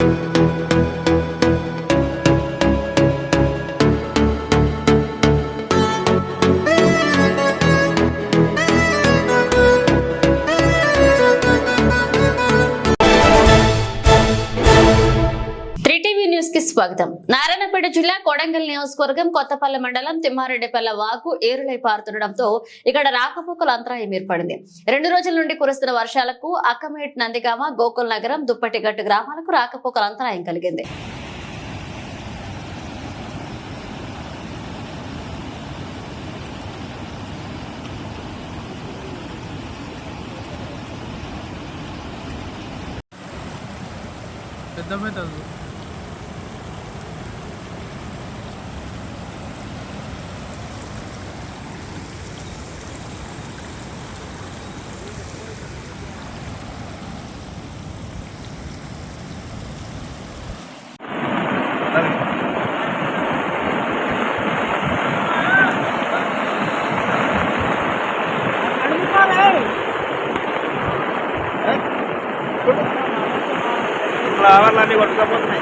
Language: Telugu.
thank you కి స్వాగతం. నారాయణపేట జిల్లా కొడంగల్ నియోజకవర్గం కొత్తపల్లి మండలం తిమ్మారెడ్డిపల్లె వాగు ఏరులై పారుతుండటంతో ఇక్కడ రాకపోకల అంతరాయం ఏర్పడింది. రెండు రోజుల నుండి కురుస్తున్న వర్షాలకు అక్కమేట్ నందిగామ గోకుల్ నగరం దుప్పటిగట్టు గ్రామాలకు రాకపోకల అంతరాయం కలిగింది. పెద్ద పెద్ద ఫ్లవర్లు అన్ని కొట్టుకపోతున్నాయి